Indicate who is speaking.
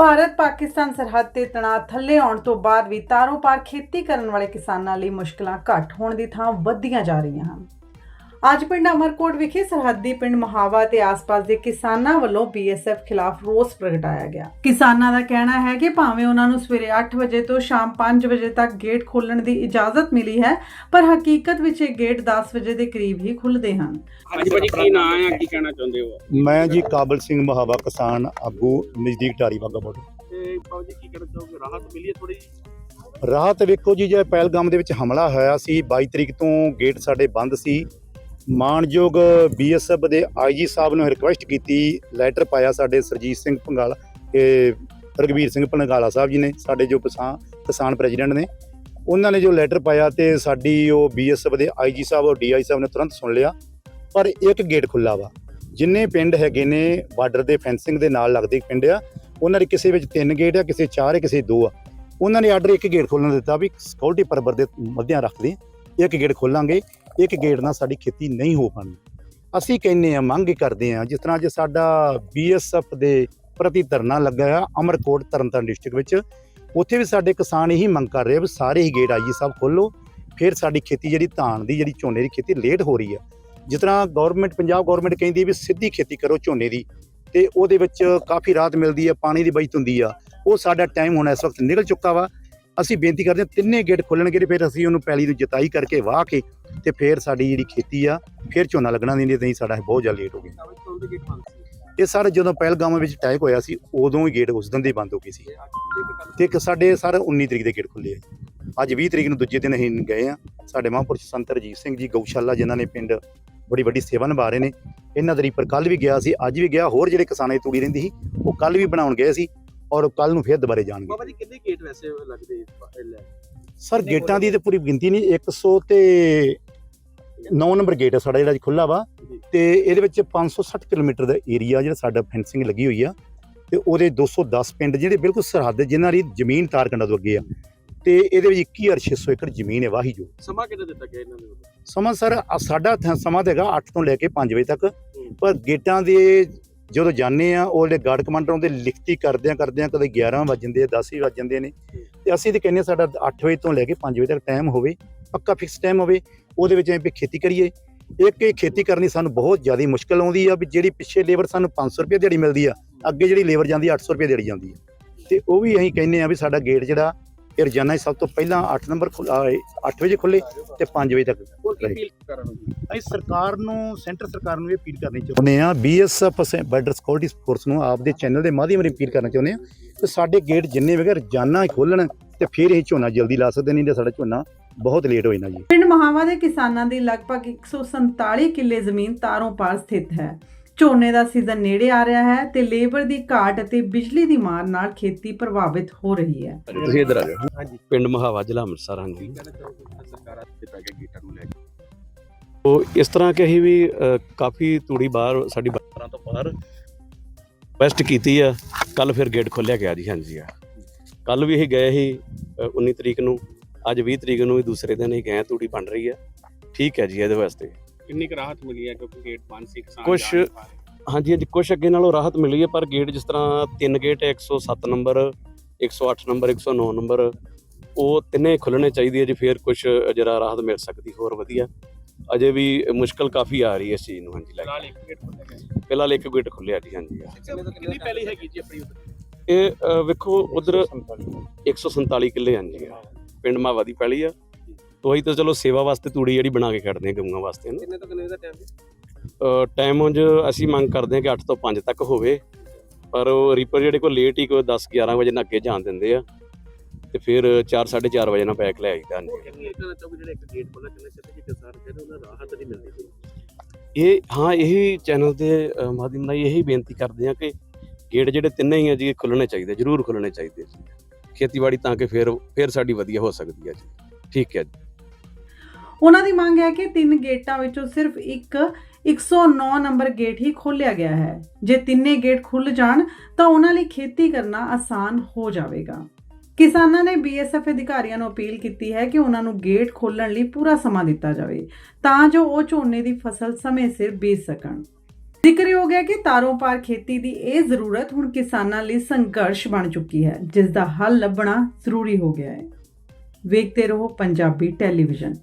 Speaker 1: ਭਾਰਤ ਪਾਕਿਸਤਾਨ ਸਰਹੱਦ ਤੇ ਤਣਾਅ ਥੱਲੇ ਆਉਣ ਤੋਂ ਬਾਅਦ ਵੀ ਤਾਰੋਂ ਪਾਰ ਖੇਤੀ ਕਰਨ ਵਾਲੇ ਕਿਸਾਨਾਂ ਲਈ ਮੁਸ਼ਕਲਾਂ ਘੱਟ ਹੋਣ ਦੀ ਥਾਂ ਵੱਧਦੀਆਂ ਜਾ ਰਹੀਆਂ ਹਨ। ਅੱਜ ਪਿੰਡ ਅਮਰਕੋਟ ਵਿਖੇ ਸਰਹੱਦੀ ਪਿੰਡ ਮਹਾਵਾ ਤੇ ਆਸ-ਪਾਸ ਦੇ ਕਿਸਾਨਾਂ ਵੱਲੋਂ ਬੀਐਸਐਫ ਖਿਲਾਫ ਰੋਸ ਪ੍ਰਗਟਾਇਆ ਗਿਆ। ਕਿਸਾਨਾਂ ਦਾ ਕਹਿਣਾ ਹੈ ਕਿ ਭਾਵੇਂ ਉਹਨਾਂ ਨੂੰ ਸਵੇਰੇ 8 ਵਜੇ ਤੋਂ ਸ਼ਾਮ 5 ਵਜੇ ਤੱਕ ਗੇਟ ਖੋਲਣ ਦੀ ਇਜਾਜ਼ਤ ਮਿਲੀ ਹੈ ਪਰ ਹਕੀਕਤ ਵਿੱਚ ਇਹ ਗੇਟ 10 ਵਜੇ ਦੇ ਕਰੀਬ ਹੀ ਖੁੱਲਦੇ ਹਨ।
Speaker 2: ਹਾਂਜੀ ਭਾਜੀ ਕੀ ਨਾਂ ਆ ਕੀ ਕਹਿਣਾ ਚਾਹੁੰਦੇ ਹੋ?
Speaker 3: ਮੈਂ ਜੀ ਕਾਬਲ ਸਿੰਘ ਮਹਾਵਾ ਕਿਸਾਨ ਆਗੂ ਨਜ਼ਦੀਕ ਢਾਰੀ ਬਾਗਾ ਬਾਰਡਰ
Speaker 2: ਤੇ ਬਾਬੂ ਜੀ ਕੀ ਕਹਿਣਾ ਚਾਹੋਗੇ? ਰਾਹਤ ਮਿਲੀ ਹੈ ਥੋੜੀ
Speaker 3: ਰਾਹਤ ਵੇਖੋ ਜੀ ਜੇ ਪਹਿਲਗਾਮ ਦੇ ਵਿੱਚ ਹਮਲਾ ਹੋਇਆ ਸੀ 22 ਤਰੀਕ ਤੋਂ ਗੇਟ ਸਾਡੇ ਬੰਦ ਸੀ। ਮਾਨਯੋਗ ਬੀਐਸਐਫ ਦੇ ਆਈਜੀ ਸਾਹਿਬ ਨੂੰ ਰਿਕੁਐਸਟ ਕੀਤੀ ਲੈਟਰ ਪਾਇਆ ਸਾਡੇ ਸਰਜੀਤ ਸਿੰਘ ਪੰਗਾਲਾ ਇਹ ਰਗਵੀਰ ਸਿੰਘ ਪੰਗਾਲਾ ਸਾਹਿਬ ਜੀ ਨੇ, ਸਾਡੇ ਜੋ ਕਿਸਾਨ ਕਿਸਾਨ ਪ੍ਰੈਜ਼ੀਡੈਂਟ ਨੇ। ਉਹਨਾਂ ਨੇ ਜੋ ਲੈਟਰ ਪਾਇਆ ਤੇ ਸਾਡੀ ਉਹ ਬੀਐਸਐਫ ਦੇ ਆਈਜੀ ਸਾਹਿਬ ਔਰ ਡੀਆਈ ਸਾਹਿਬ ਨੇ ਤੁਰੰਤ ਸੁਣ ਲਿਆ। ਪਰ ਇੱਕ ਗੇਟ ਖੁੱਲਾ ਵਾ। ਜਿੰਨੇ ਪਿੰਡ ਹੈਗੇ ਨੇ, ਬਾਰਡਰ ਦੇ ਫੈਂਸਿੰਗ ਦੇ ਨਾਲ ਲੱਗਦੇ ਪਿੰਡ ਆ, ਉਹਨਾਂ ਦੇ ਕਿਸੇ ਵਿੱਚ ਤਿੰਨ ਗੇਟ ਆ, ਕਿਸੇ ਚਾਰ ਆ, ਕਿਸੇ ਦੋ ਆ। ਉਹਨਾਂ ਨੇ ਆਰਡਰ ਇੱਕ ਗੇਟ ਖੋਲਣ ਦਿੱਤਾ ਵੀ ਸਿਕਿਉਰਿਟੀ ਪਰਬਰ ਦੇ ਮੱਧਿਆਂ ਰੱਖਦੇ ਇੱਕ ਗੇਟ ਖੋਲਾਂਗੇ। ਇੱਕ ਗੇਟ ਨਾਲ ਸਾਡੀ ਖੇਤੀ ਨਹੀਂ ਹੋ ਪਾਣੀ ਅਸੀਂ ਕਹਿੰਨੇ ਆ, ਮੰਗ ਕਰਦੇ ਆ। ਜਿਸ ਤਰ੍ਹਾਂ ਜੇ ਸਾਡਾ ਬੀਐਸਐਫ ਦੇ ਪ੍ਰਤੀ ਧਰਨਾ ਲੱਗਾ ਆ, ਅਮਰਕੋਟ ਤਰਨਤਾਰਨ ਡਿਸਟ੍ਰਿਕਟ ਵਿੱਚ। ਉੱਥੇ ਵੀ ਸਾਡੇ ਕਿਸਾਨ ਇਹੀ ਮੰਗ ਕਰ ਰਹੇ ਆ ਵੀ ਸਾਰੇ ਹੀ ਗੇਟ ਆਈਜੀ ਸਾਹਿਬ ਖੋਲੋ ਫਿਰ ਸਾਡੀ ਖੇਤੀ ਜਿਹੜੀ ਧਾਨ ਦੀ, ਜਿਹੜੀ ਝੋਨੇ ਦੀ ਖੇਤੀ ਲੇਟ ਹੋ ਰਹੀ ਆ। ਜਿਸ ਤਰ੍ਹਾਂ ਗਵਰਨਮੈਂਟ ਪੰਜਾਬ ਗਵਰਨਮੈਂਟ ਕਹਿੰਦੀ ਵੀ ਸਿੱਧੀ ਖੇਤੀ ਕਰੋ ਝੋਨੇ ਦੀ। ਤੇ ਉਹਦੇ ਵਿੱਚ ਕਾਫੀ ਰਾਹਤ ਮਿਲਦੀ ਆ, ਪਾਣੀ ਦੀ ਬਚਤ ਹੁੰਦੀ ਆ। ਉਹ ਸਾਡਾ ਟਾਈਮ ਹੁਣ ਇਸ ਵਕਤ ਨਿਕਲ ਚੁੱਕਾ ਵਾ। ਅਸੀਂ ਬੇਨਤੀ ਕਰਦੇ ਹਾਂ ਤਿੰਨੇ ਗੇਟ ਖੋਲਣਗੇ ਤੇ ਫਿਰ ਅਸੀਂ ਉਹਨੂੰ ਪੈਲੀ ਨੂੰ ਜਤਾਈ ਕਰਕੇ ਵਾਹ ਕੇ ਤੇ ਫਿਰ ਸਾਡੀ ਜਿਹੜੀ ਖੇਤੀ ਆ ਫਿਰ ਝੋਨਾ ਲੱਗਣਾ ਨਹੀਂ ਤਾਂ ਸਾਡਾ ਬਹੁਤ ਜ਼ਿਆਦਾ ਲੇਟ ਹੋ ਗਿਆ ਇਹ ਸਰ ਜਦੋਂ ਪਹਿਲਗਾਮ ਵਿੱਚ ਅਟੈਕ ਹੋਇਆ ਸੀ ਉਦੋਂ ਹੀ ਗੇਟ ਉਸ ਦਿਨ ਦੇ ਬੰਦ ਹੋ ਗਏ ਸੀ। ਤੇ ਇੱਕ ਸਾਡੇ ਸਰ 19 ਤਰੀਕ ਦੇ ਗੇਟ ਖੁੱਲੇ ਆ। ਅੱਜ 20 ਤਰੀਕ ਨੂੰ ਦੂਜੇ ਦਿਨ ਅਸੀਂ ਗਏ ਆ। ਸਾਡੇ ਮਹਾਂਪੁਰਸ਼ ਸੰਤ ਰਜੀਤ ਸਿੰਘ ਜੀ ਗਊਸ਼ਾਲਾ ਜਿਨ੍ਹਾਂ ਨੇ ਪਿੰਡ ਬੜੀ ਵੱਡੀ ਸੇਵਾ ਨਿਭਾ ਰਹੇ ਨੇ ਇਹਨਾਂ ਦੇ ਰੀਪਰ ਕੱਲ ਵੀ ਗਿਆ ਸੀ ਅੱਜ ਵੀ ਗਿਆ ਹੋਰ ਜਿਹੜੇ ਕਿਸਾਨਾਂ ਦੀ ਤੂੜੀ ਰਹਿੰਦੀ ਸੀ ਉਹ ਕੱਲ ਵੀ ਬਣਾਉਣ ਗਏ ਸੀ ਔਰ ਕੱਲ ਨੂੰ ਫਿਰ ਦੁਬਾਰੇ ਜਾਣਗੇ।
Speaker 2: ਬਾਬਾ ਜੀ ਕਿੰਨੇ ਗੇਟ ਵੈਸੇ ਲੱਗਦੇ
Speaker 3: ਸਰ ਗੇਟਾਂ ਦੀ ਤੇ ਪੂਰੀ ਗਿਣਤੀ ਨਹੀਂ 100 ਤੇ 9 ਨੰਬਰ ਗੇਟ ਹੈ ਸਾਡਾ ਜਿਹੜਾ ਖੁੱਲਾ ਵਾ। ਤੇ ਇਹਦੇ ਵਿੱਚ 560 ਕਿਲੋਮੀਟਰ ਦਾ ਏਰੀਆ ਜਿਹੜਾ ਸਾਡਾ ਫੈਂਸਿੰਗ ਲੱਗੀ ਹੋਈ ਆ। ਤੇ ਉਹਦੇ 210 ਪਿੰਡ ਜਿਹੜੇ ਬਿਲਕੁਲ ਸਰਹੱਦ ਜਿਨ੍ਹਾਂ ਦੀ ਜ਼ਮੀਨ ਤਾਰਕੰਡਾ ਤੋਂ ਅੱਗੇ ਆ। ਤੇ ਇਹਦੇ ਵਿੱਚ 21600 ਏਕੜ ਜ਼ਮੀਨ ਹੈ ਵਾਹੀ ਜੋ।
Speaker 2: ਸਮਾਂ ਕਿੰਨਾ ਦਿੱਤਾ ਗਿਆ ਇਹਨਾਂ ਦੇ ਵੱਲੋਂ?
Speaker 3: ਸਮਾਂ ਸਰ ਸਾਡਾ ਸਮਾਂ ਤਾਂ ਹੈਗਾ 8 ਤੋਂ ਲੈ ਕੇ 5 ਵਜੇ ਤੱਕ। ਪਰ ਗੇਟਾਂ ਦੇ ਜਦੋਂ ਜਾਂਦੇ ਆ ਉਹ ਜਿਹੜੇ ਗਾਰਡ ਕਮਾਂਡਰ ਉਹਦੇ ਲਿਖਤੀ ਕਰਦੇ ਆ ਕਰਦੇ ਆ ਕਦੇ 11 ਵੱਜ ਜਾਂਦੇ ਆ 10 ਵੀ ਵੱਜ ਜਾਂਦੇ ਨੇ। ਤੇ ਅਸੀਂ ਤੇ ਕਹਿੰਦੇ ਹਾਂ ਸਾਡਾ 8 ਵਜੇ ਤੋਂ ਲੈ ਕੇ 5 ਵਜੇ ਤੱਕ ਟਾਈਮ ਹੋਵੇ ਪੱਕਾ ਫਿਕਸ ਟਾਈਮ ਹੋਵੇ। ਉਹਦੇ ਵਿੱਚ ਐਂ ਵੀ ਖੇਤੀ ਕਰੀਏ। ਇੱਕ ਇਹ ਖੇਤੀ ਕਰਨੀ ਸਾਨੂੰ ਬਹੁਤ ਜ਼ਿਆਦਾ ਮੁਸ਼ਕਲ ਆਉਂਦੀ ਆ ਵੀ ਜਿਹੜੀ ਪਿੱਛੇ ਲੇਬਰ ਸਾਨੂੰ 500 ਰੁਪਏ ਦਿਹਾੜੀ ਮਿਲਦੀ ਆ ਅੱਗੇ ਜਿਹੜੀ ਲੇਬਰ ਜਾਂਦੀ ਆ 800 ਰੁਪਏ ਦਿਹਾੜੀ ਜਾਂਦੀ ਆ। ਤੇ ਉਹ ਵੀ ਅਸੀਂ ਕਹਿੰਦੇ ਆ ਵੀ ਸਾਡਾ ਗੇਟ ਜਿਹੜਾ ਇਹ ਰੋਜ਼ਾਨਾ ਹੀ ਸਭ ਤੋਂ ਪਹਿਲਾਂ 8 ਨੰਬਰ 8 ਵਜੇ ਖੁੱਲੇ ਤੇ 5 ਵਜੇ ਤੱਕ ਅਸੀਂ ਸਰਕਾਰ ਨੂੰ ਸੈਂਟਰ ਸਰਕਾਰ ਨੂੰ ਇਹ ਅਪੀਲ ਕਰਨੀ ਚਾਹੁੰਦੇ ਆ ਬੀਐਸਐਫ ਬਾਰਡਰ ਸਿਕਿਉਰਿਟੀ ਫੋਰਸ ਨੂੰ ਆਪਦੇ ਚੈਨਲ ਦੇ ਮਾਧਿਅਮ ਰਾਹੀਂ ਅਪੀਲ ਕਰਨਾ ਚਾਹੁੰਦੇ ਆ। ਕਿ ਸਾਡੇ ਗੇਟ ਜਿੰਨੇ ਵਗੇ ਰੋਜ਼ਾਨਾ ਹੀ ਖੋਲਣ ਤੇ ਫਿਰ ਇਹ ਝੋਨਾ ਜਲਦੀ ਲਾ ਸਕਦੇ ਨਹੀਂ ਤੇ ਸਾਡਾ ਝੋਨਾ ਬਹੁਤ ਲੇਟ ਹੋ ਜਾਣਾ ਜੀ।
Speaker 1: ਪਿੰਡ ਮਹਾਵਾ ਦੇ ਕਿਸਾਨਾਂ ਦੀ ਲਗਭਗ 147 ਕਿੱਲੇ ਜ਼ਮੀਨ ਤਾਰੋਂ ਪਾਰ ਸਥਿਤ ਹੈ। ਝੋਨੇ ਦਾ ਸੀਜ਼ਨ ਨੇੜੇ ਆ ਰਿਹਾ ਹੈ ਤੇ ਲੇਬਰ ਦੀ ਘਾਟ ਅਤੇ ਬਿਜਲੀ ਦੀ ਮਾਰ ਨਾਲ ਖੇਤੀ ਪ੍ਰਭਾਵਿਤ ਹੋ ਰਹੀ ਹੈ।
Speaker 4: ਤੁਸੀਂ ਇੱਧਰ ਆ ਜਾਓ।
Speaker 2: ਹਾਂਜੀ।
Speaker 4: ਪਿੰਡ ਮਹਾਵਾ ਜ਼ਿਲ੍ਹਾ ਅੰਮ੍ਰਿਤਸਰ ਹਾਂਜੀ।
Speaker 2: ਕਹਿਣਾ ਚਾਹੋਗੇ ਸਰਕਾਰਾਂ ਦੇ ਪੈ ਗਏ ਗੇਟਾਂ ਨੂੰ ਲੈ ਕੇ।
Speaker 4: ਉਹ ਇਸ ਤਰ੍ਹਾਂ ਕਿ ਅਸੀਂ ਵੀ ਅ, ਕਾਫੀ ਤੂੜੀ ਬਾਹਰ ਸਾਡੀ ਬਾਰਾਂ ਤੋਂ ਬਾਹਰ ਵੈਸਟ ਕੀਤੀ ਆ। ਕੱਲ ਫਿਰ ਗੇਟ ਖੋਲਿਆ ਗਿਆ ਜੀ ਹਾਂਜੀ ਆ ਕੱਲ ਵੀ ਅਸੀਂ ਗਏ ਸੀ ਅ, 19 ਤਰੀਕ ਨੂੰ। ਅੱਜ 20 ਤਰੀਕ ਨੂੰ ਵੀ ਦੂਸਰੇ ਦਿਨ ਹੀ ਗਏ ਤੂੜੀ ਬਣ ਰਹੀ ਆ ਠੀਕ ਹੈ ਜੀ ਇਹਦੇ ਵਾਸਤੇ।
Speaker 2: ਕਿੰਨੀ ਕੁ ਰਾਹਤ ਮਿਲੀ ਹੈ ਕਿਉਂਕਿ ਗੇਟ ਬੰਦ ਸੀ ਕਿਸਾਨ
Speaker 4: ਕੁਛ-
Speaker 2: ਜਾ ਨਹੀਂ ਪਾ ਰਹੇ।
Speaker 4: ਹਾਂਜੀ ਹਾਂਜੀ ਕੁਛ ਅੱਗੇ ਨਾਲੋਂ ਰਾਹਤ ਮਿਲੀ ਹੈ ਪਰ ਗੇਟ ਜਿਸ ਤਰ੍ਹਾਂ ਤਿੰਨ ਗੇਟ ਹੈ, 107 ਨੰਬਰ 108 ਨੰਬਰ 109 ਨੰਬਰ ਉਹ ਤਿੰਨੇ ਖੁੱਲਣੇ ਚਾਹੀਦੇ ਜੀ ਫਿਰ ਕੁਛ ਜਰਾ ਰਾਹਤ ਮਿਲ ਸਕਦੀ ਹੋਰ ਵਧੀਆ। ਅਜੇ ਵੀ ਮੁਸ਼ਕਲ ਕਾਫੀ ਆ ਰਹੀ ਹੈ ਇਸ ਚੀਜ਼ ਨੂੰ ਹਾਂਜੀ ਲੈ
Speaker 2: ਫਿਲਹਾਲ ਇੱਕ ਗੇਟ ਖੁੱਲ੍ਹਾ ਗਿਆ
Speaker 4: ਕੇ ਇੱਕ ਗੇਟ ਖੁੱਲਿਆ ਜੀ ਹਾਂਜੀ
Speaker 2: ਕਿੰਨੀ ਪਹਿਲੀ ਹੈਗੀ ਜੀ ਆਪਣੀ ਉੱਧਰ?
Speaker 4: ਇਹ ਅ, ਵੇਖੋ ਉਧਰ 147 ਕਿੱਲੇ ਹਾਂਜੀ ਪਿੰਡ ਮਾਵਾ ਦੀ ਪੈਲੀ ਆ। ਤੋਈ ਤਾਂ ਚਲੋ ਸੇਵਾ ਵਾਸਤੇ ਤੂੜੀ ਜਿਹੜੀ ਬਣਾ ਕੇ ਖੜਦੇ ਆ ਗਊਆਂ ਵਾਸਤੇ ਨਾ।
Speaker 2: ਕਿੰਨੇ ਤੋਂ ਕਿੰਨੇ ਦਾ ਟਾਈਮ
Speaker 4: ਅ, ਟਾਈਮ ਉਂਝ ਅਸੀਂ ਮੰਗ ਕਰਦੇ ਹਾਂ ਕਿ 8 ਤੋਂ 5 ਤੱਕ ਹੋਵੇ। ਪਰ ਉਹ ਰੀਪਰ ਜਿਹੜੇ ਕੋਲ ਲੇਟ ਹੀ ਕੋਈ 10 11 ਵਜੇ ਨਾਲ ਅੱਗੇ ਜਾਣ ਦਿੰਦੇ ਆ। ਤੇ ਫਿਰ 4 4:30 ਵਜੇ ਨਾਲ ਬੈਕ ਲੈ ਆਈਦਾ
Speaker 2: ਨੂੰ ਰਾਹਤ ਨਹੀਂ ਮਿਲਦੀ ਪਈ
Speaker 4: ਇਹ ਹਾਂ ਇਹੀ ਚੈਨਲ ਦੇ ਮਾਧਿਅਮ ਨਾਲ ਇਹੀ ਬੇਨਤੀ ਕਰਦੇ ਹਾਂ ਕਿ ਗੇਟ ਜਿਹੜੇ ਤਿੰਨੇ ਹੀ ਆ ਜੀ ਖੁੱਲਣੇ ਚਾਹੀਦੇ ਜ਼ਰੂਰ ਖੁੱਲਣੇ ਚਾਹੀਦੇ ਜੀ। ਖੇਤੀਬਾੜੀ ਤਾਂ ਕਿ ਫਿਰ ਫਿਰ ਸਾਡੀ ਵਧੀਆ ਹੋ ਸਕਦੀ ਹੈ ਜੀ। ਠੀਕ ਹੈ ਜੀ।
Speaker 1: ਉਹਨਾਂ ਦੀ ਮੰਗ ਹੈ ਕਿ ਤਿੰਨ ਗੇਟਾਂ ਵਿੱਚੋਂ ਸਿਰਫ ਇੱਕ 109 ਨੰਬਰ ਗੇਟ ਹੀ ਖੋਲ੍ਹਿਆ ਗਿਆ ਹੈ। ਜੇ ਤਿੰਨੇ ਗੇਟ ਖੁੱਲ ਜਾਣ, ਤਾਂ ਉਹਨਾਂ ਲਈ ਖੇਤੀ ਕਰਨਾ ਆਸਾਨ ਹੋ ਜਾਵੇਗਾ। ਕਿਸਾਨਾਂ ਨੇ ਬੀਐਸਐਫ ਅਧਿਕਾਰੀਆਂ ਨੂੰ ਅਪੀਲ ਕੀਤੀ ਹੈ ਕਿ ਉਹਨਾਂ ਨੂੰ ਗੇਟ ਖੋਲਣ ਲਈ ਪੂਰਾ ਸਮਾਂ ਦਿੱਤਾ ਜਾਵੇ, ਤਾਂ ਜੋ ਉਹ ਝੋਨੇ ਦੀ ਫਸਲ ਸਮੇਂ ਸਿਰ ਬੀਜ ਸਕਣ। ਜ਼ਿਕਰਯੋਗ ਹੈ ਕਿ ਤਾਰੋਂ ਪਾਰ ਖੇਤੀ ਦੀ ਇਹ ਜ਼ਰੂਰਤ ਹੁਣ ਕਿਸਾਨਾਂ ਲਈ ਸੰਘਰਸ਼ ਬਣ ਚੁੱਕੀ ਹੈ ਜਿਸ ਦਾ ਹੱਲ ਲੱਭਣਾ ਜ਼ਰੂਰੀ ਹੋ ਗਿਆ ਹੈ। ਵੇਖਦੇ ਰਹੋ ਪੰਜਾਬੀ ਟੈਲੀਵਿਜ਼ਨ।